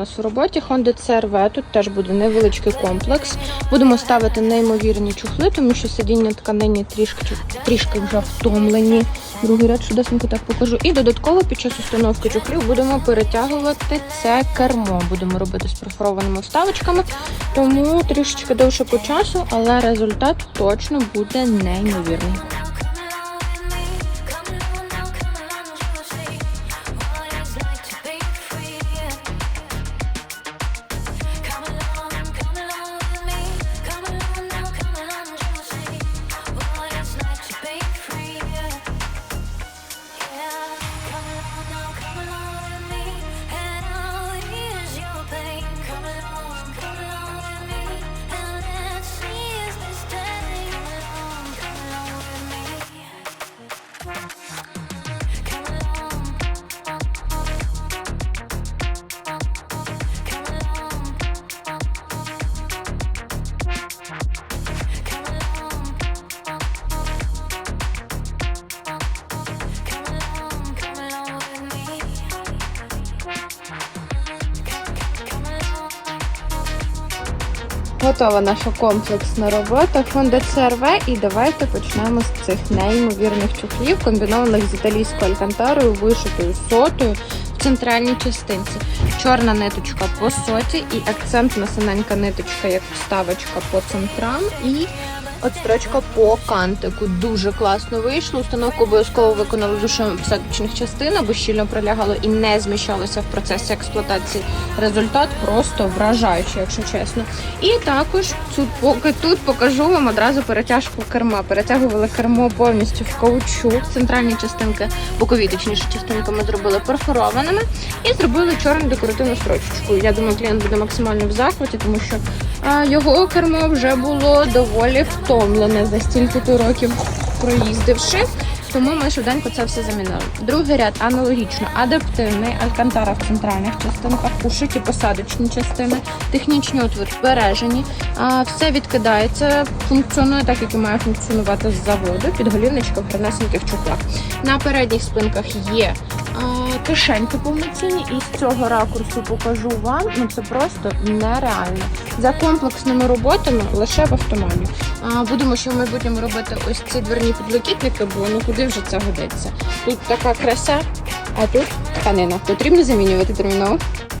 У нас у роботі Honda CR-V, тут теж буде невеличкий комплекс. Будемо ставити неймовірні чухли, тому що сидіння тканині трішки, трішки вже втомлені. Другий ряд швидесенько так покажу. І додатково під час установки чухлів будемо перетягувати це кермо. Будемо робити з перфорованими вставочками, тому трішечки довше по часу, але результат точно буде неймовірний. Готова наша комплексна робота Honda CR-V і давайте почнемо з цих неймовірних чохлів, комбінованих з італійською алькантарою, вишитою сотою в центральній частинці. Чорна ниточка по соті і акцентна синенька ниточка, як вставочка по центрам. І от строчка по кантику. Дуже класно вийшло. Установку обов'язково виконали душем всадочних частин, аби щільно прилягало і не зміщалося в процесі експлуатації. Результат просто вражаючий, якщо чесно. І також тут, поки тут покажу вам одразу перетяжку керма. Перетягували кермо повністю в каучук. Центральні частинки, бокові точніше частинки ми зробили перфорованими і зробили чорну декоративну строчечку. Я думаю, клієнт буде максимально в захваті, тому що його кермо вже було доволі втомлене за стільки років проїздивши. Тому ми швиденько це все замінили. Другий ряд аналогічно адаптивний, алькантара в центральних частинках, ушиті посадочні частини, технічні отвори збережені. Все відкидається, функціонує так, як і має функціонувати з заводу. Підголівничка в гранесеньких чохлах. На передніх спинках є кишеньки повноцінні, і з цього ракурсу покажу вам. Ну це просто нереально. За комплексними роботами лише в автомані. Будемо ще в майбутньому робити ось ці дверні підлокітники, бо ну куди вже це годиться. Тут така краса, а тут тканина. Потрібно замінювати терміново.